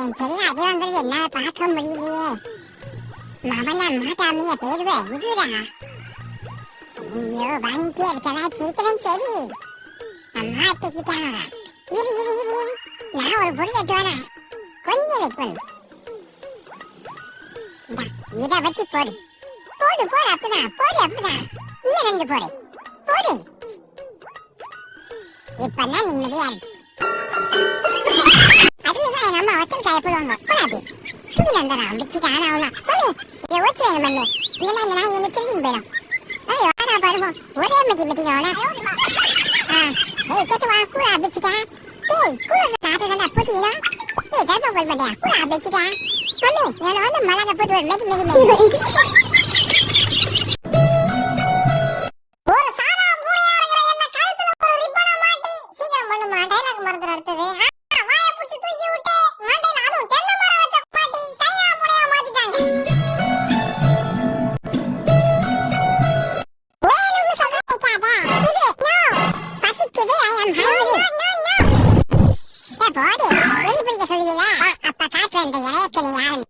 என் செல்ல அடி வாங்குறது என்னால பார்க்க முடியலையே. மவனா மாட்டாமைய பேருவ இருடா. ஐயோ வாங்கிட்டே இருக்கா சீக்கிரம் சரி மாட்டிக்கிட்டான் இரு இரு இரு நான் ஒரு பொருள் எட்டு வரேன். கொஞ்சம் வெயிட் பண்ணு. இந்தா, இத வச்சு போடு. போடு போடு அப்படிதான் போடு அப்படிதான் இன்னும் ரெண்டு போடு. போடு. இப்பெல்லாம் நிம்மதியா இருக்கு. அதுதான் எங்க அம்மா வத்தல் காய போடுவாங்க போடாது தூக்கி மம்மி இதை ஓச்சு வேணும் மண்ணு இல்லைன்னா இந்த நாய் வந்து திருடின்னு போயிடும் ஏய் வாடா பாருங்க ஒரே மதி மத்திங்க அவனா ஆ ஏய் கேட்டு கூட அபிச்சிட்டா ஏய் கூட நாட்டு தானே போட்டீங்களா ஏய் தர்ம கோல் பண்ணியா கூட அபிச்சிட்டா மம்மி நான் வந்து மலங்க போட்டு ஒரு மெதி மெதி மெதி போடி. எலி பிடிக்க சொல்லுவீங்க? அப்ப காட்டுறேன் இந்த இறையக்கனி யாருன்னு